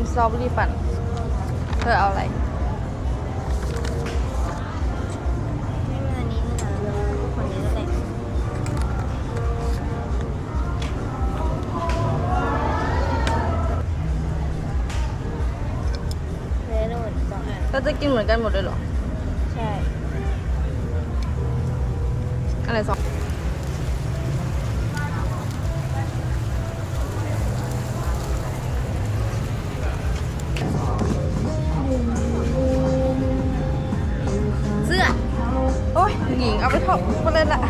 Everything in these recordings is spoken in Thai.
มสตรอเบอรี่ปั่น เธอเอาอะไรไม่มีอันนี้ด้วยนะคนนี้ก็แต่งเลโนดสองอันเราจะกินเหมือนกันหมดเลยเหรอ ใช่ อะไรสอง หญิงเอาไปทอดมาเลยละ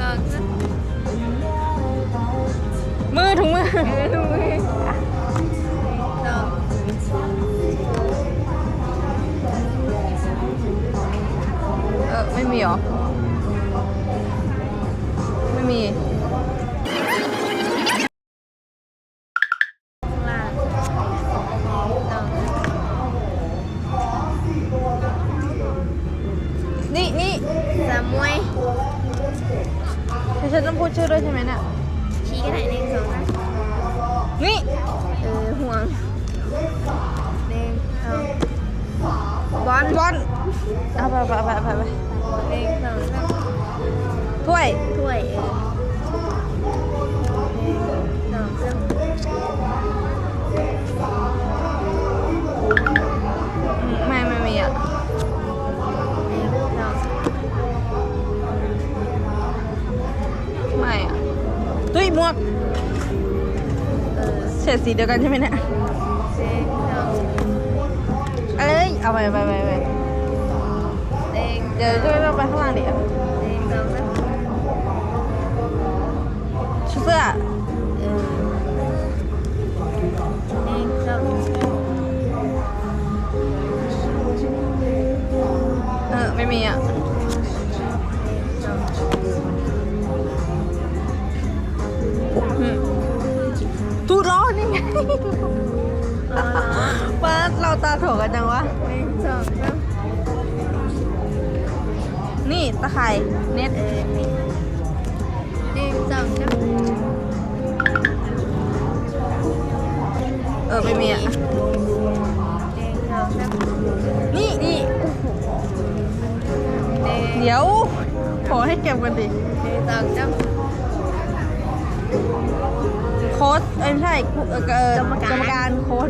ลองนะมือถุงมือลองเออไม่มีเหรอ ไม่มี สามมวยคือฉันต้องพูดชื่อด้วยใช่ไหมเนี่ยชี้กันไหนหนึ่งสองสามนี่เออห่วงหนึ่งสองบอลบอลเอาไปไปไปไปไปหนึ่ง หมวกเออเฉดสีเดียวกันใช่ไหมเนี่ยหนึ่งสองเอาเลยเอาไปไปไปไปหนึ่งเดี๋ยวช่วยเราไปข้างล่างดิ ตาโถกันจังวะหนึ่งสองสามนี่ตะไคร่เน็ตเออนี่หนึ่งสองสามเออไม่มีอะหนึ่งสองสามนี่นี่หนึ่งเดี๋ยว ขอให้เก็บกันดิหนึ่งสองสามโค้ดเอ้ยไม่ใช่กูเออเออกรรมการกรรมการโค้ด